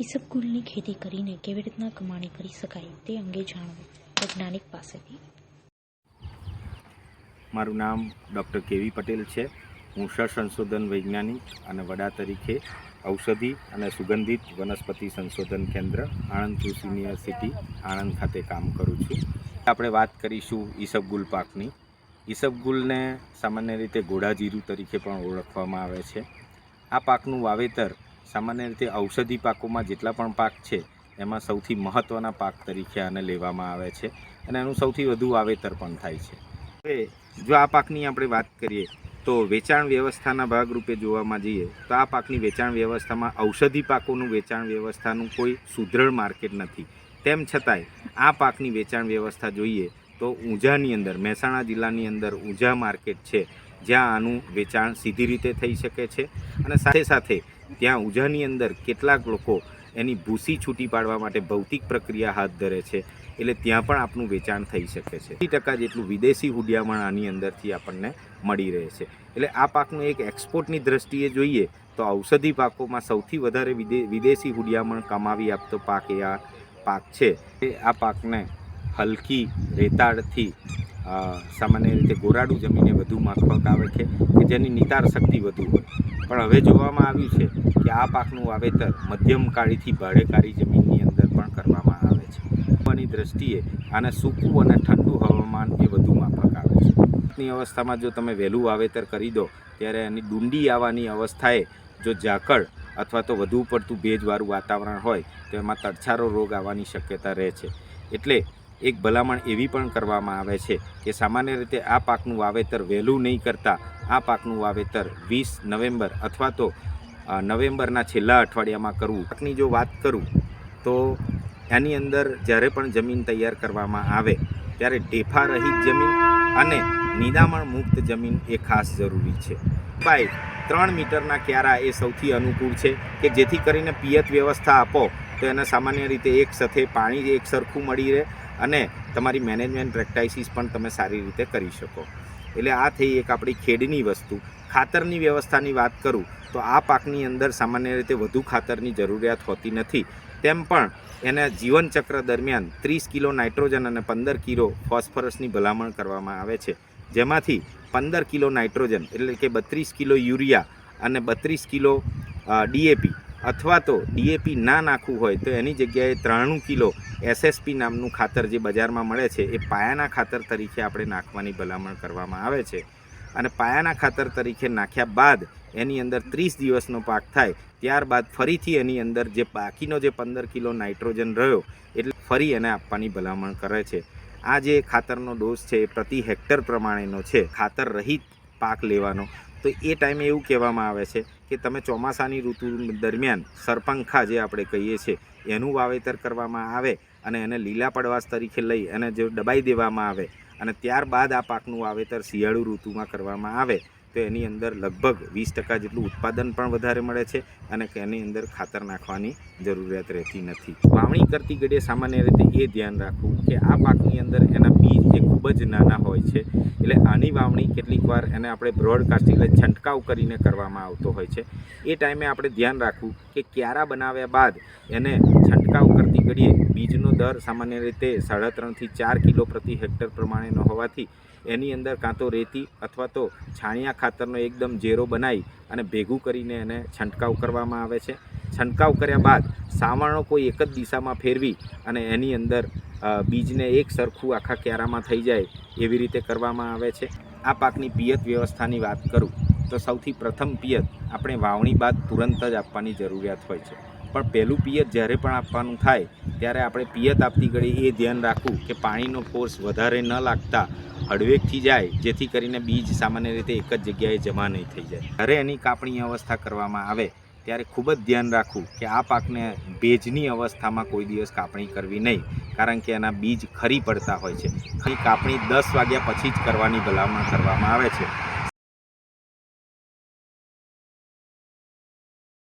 ઈસબગુલની ખેતી કરીને કેવી રીતના કમાણી કરી શકાય તે અંગે જાણવું વૈજ્ઞાનિક પાસેથી. મારું નામ ડૉક્ટર કેવી પટેલ છે. હું સ સંશોધન વૈજ્ઞાનિક અને વડા તરીકે ઔષધિ અને સુગંધિત વનસ્પતિ સંશોધન કેન્દ્ર આણંદ કૃષિ યુનિવર્સિટી આણંદ ખાતે કામ કરું છું. આપણે વાત કરીશું ઈસબગુલ પાકની. ઈસબગુલને સામાન્ય રીતે ઘોડાજીરું તરીકે પણ ઓળખવામાં આવે છે. આ પાકનું વાવેતર સામાન્ય રીતે ઔષધિ પાકોમાં જેટલા પણ પાક છે, એમાં સૌથી મહત્ત્વના પાક તરીકે આને લેવામાં આવે છે અને એનું સૌથી વધુ વાવેતર પણ થાય છે. હવે, જો આ પાકની આપણે વાત કરીએ, તો વેચાણ વ્યવસ્થાના ભાગરૂપે જોવામાં જઈએ, તો આ પાકની વેચાણ વ્યવસ્થામાં ઔષધિ પાકોનું વેચાણ વ્યવસ્થાનું કોઈ સુદૃઢ માર્કેટ નથી. તેમ છતાંય, આ પાકની વેચાણ વ્યવસ્થા જોઈએ તો ઊંઝાની અંદર, મહેસાણા જિલ્લાની અંદર ઊંઝા માર્કેટ છે, જ્યાં આનું વેચાણ સીધી રીતે થઈ શકે છે અને સાથે સાથે ત્યાં ઉજાની અંદર કેટલાક લોકો એની ભૂસી છૂટી પાડવા માટે ભૌતિક પ્રક્રિયા હાથ ધરે છે, એટલે ત્યાં પણ આપણું વેચાણ થઈ શકે છે. એંસી ટકા જેટલું વિદેશી હુડિયામણ આની અંદરથી આપણને મળી રહે છે. એટલે આ પાકનું એક એક્સપોર્ટની દ્રષ્ટિએ જોઈએ તો ઔષધિ પાકોમાં સૌથી વધારે વિદે, વિદેશી હુડિયામણ કમાવી આપતો પાક એ આ પાક છે. એ આ પાકને હલકી રેતાળથી સામાન્ય રીતે ગોરાડું જમીને વધુ માફક આવે છે કે જેની નિતાર શક્તિ વધુ હોય. પણ હવે જોવામાં આવ્યું છે કે આ પાકનું વાવેતર મધ્યમ કાળીથી ભાડેકારી જમીનની અંદર પણ કરવામાં આવે છે. હવાની દ્રષ્ટિએ આને સૂકું અને ઠંડુ હવામાન એ વધુ માફક આવે છે. ની અવસ્થામાં જો તમે વહેલું વાવેતર કરી દો, ત્યારે એની ડુંડી આવવાની અવસ્થાએ જો ઝાકળ અથવા તો વધુ પડતું ભેજવાળું વાતાવરણ હોય, તો એમાં તડછારો રોગ આવવાની શક્યતા રહે છે. એટલે એક ભલામણ એવી પણ કરવામાં આવે છે કે સામાન્ય રીતે આ પાકનું વાવેતર વહેલું નહીં કરતાં, આ પાકનું વાવેતર વીસ નવેમ્બર અથવા તો નવેમ્બરના છેલ્લા અઠવાડિયામાં કરવું. પાકની જો વાત કરું, તો એની અંદર જ્યારે પણ જમીન તૈયાર કરવામાં આવે, ત્યારે ઢેફા રહિત જમીન અને નિદામણ મુક્ત જમીન એ ખાસ જરૂરી છે. બાય, ત્રણ મીટરના ક્યારા એ સૌથી અનુકૂળ છે કે જેથી કરીને પિયત વ્યવસ્થા આપો તો એને સામાન્ય રીતે એક સાથે પાણી, એક સરખું મળી રહે અને તમારી મેનેજમેન્ટ પ્રેક્ટાઇસીસ પણ તમે સારી રીતે કરી શકો. એટલે આ થઈ એક આપણી ખેડની વસ્તુ. ખાતરની વ્યવસ્થાની વાત કરું, તો આ પાકની અંદર સામાન્ય રીતે વધુ ખાતરની જરૂરિયાત હોતી નથી. તેમ પણ એને જીવનચક્ર દરમિયાન ત્રીસ કિલો નાઇટ્રોજન અને પંદર કિલો ફોસ્ફરસની ભલામણ કરવામાં આવે છે. જેમાંથી પંદર કિલો નાઇટ્રોજન એટલે કે બત્રીસ કિલો યુરિયા અને બત્રીસ કિલો ડીએપી અથવા તો ડીએપી ના નાખવું હોય તો એની જગ્યાએ ત્રાણું કિલો એસએસપી નામનું ખાતર જે બજારમાં મળે છે, એ પાયાના ખાતર તરીકે આપણે નાખવાની ભલામણ કરવામાં આવે છે. અને પાયાના ખાતર તરીકે નાખ્યા બાદ એની અંદર ત્રીસ દિવસનો પાક થાય, ત્યારબાદ ફરીથી એની અંદર જે બાકીનો જે પંદર કિલો નાઇટ્રોજન રહ્યો, એટલે ફરી એને આપવાની ભલામણ કરે છે. આ જે ખાતરનો ડોઝ છે એ પ્રતિ હેક્ટર પ્રમાણેનો છે, ખાતર રહિત પાક લેવાનો. તો એ ટાઈમે એવું કહેવામાં આવે છે કે તમે ચોમાસાની ઋતુ દરમિયાન સરપંખા જે આપણે કહીએ છીએ, એનું વાવેતર કરવામાં આવે અને એને લીલા પડવાશ તરીકે લઈ અને જો દબાઈ દેવામાં આવે અને ત્યારબાદ આ પાકનું વાવેતર શિયાળુ ઋતુમાં કરવામાં આવે તો એની અંદર લગભગ વીસ ટકા જેટલું ઉત્પાદન પણ વધારે મળે છે અને એની અંદર ખાતર નાખવાની જરૂરિયાત રહેતી નથી. વાવણી કરતી ઘડીએ સામાન્ય રીતે એ ધ્યાન રાખવું કે આ પાકની અંદર એના બીજ એ ખૂબ જ નાના હોય છે. એટલે આની વાવણી કેટલીક વાર એને આપણે બ્રોડકાસ્ટિંગ એટલે છંટકાવ કરીને કરવામાં આવતો હોય છે. એ ટાઈમે આપણે ધ્યાન રાખવું કે ક્યારા બનાવ્યા બાદ એને છંટકાવ કરતી ઘડીએ બીજનો દર સામાન્ય રીતે સાડા ત્રણથી ચાર કિલો પ્રતિ હેક્ટર પ્રમાણેનો હોવાથી એની અંદર કાં તો રેતી અથવા તો છાણિયા ખાતરનો એકદમ ઝેરો બનાવી અને ભેગું કરીને એને છંટકાવ કરવામાં આવે છે. છંટકાવ કર્યા બાદ સાવરણો કોઈ એક જ દિશામાં ફેરવી અને એની અંદર બીજને એક સરખું આખા ક્યારામાં થઈ જાય એવી રીતે કરવામાં આવે છે. આ પાકની પિયત વ્યવસ્થાની વાત કરું તો સૌથી પ્રથમ પિયત આપણે વાવણી બાદ તુરંત જ આપવાની જરૂરિયાત હોય છે. પણ પહેલું પિયત જ્યારે પણ આપવાનું થાય, ત્યારે આપણે પિયત આપતી ઘડી એ ધ્યાન રાખવું કે પાણીનો ફોર્સ વધારે ન લાગતા હળવેકથી જાય, જેથી કરીને બીજ સામાન્ય રીતે એક જ જગ્યાએ જમા નહીં થઈ જાય. જ્યારે એની કાપણી અવસ્થા કરવામાં આવે, ત્યારે ખૂબ જ ધ્યાન રાખવું કે આ પાકને ભેજની અવસ્થામાં કોઈ દિવસ કાપણી કરવી નહીં, કારણ કે એના બીજ ખરી પડતા હોય છે. ખરી કાપણી દસ વાગ્યા પછી જ કરવાની ભલામણ કરવામાં આવે છે.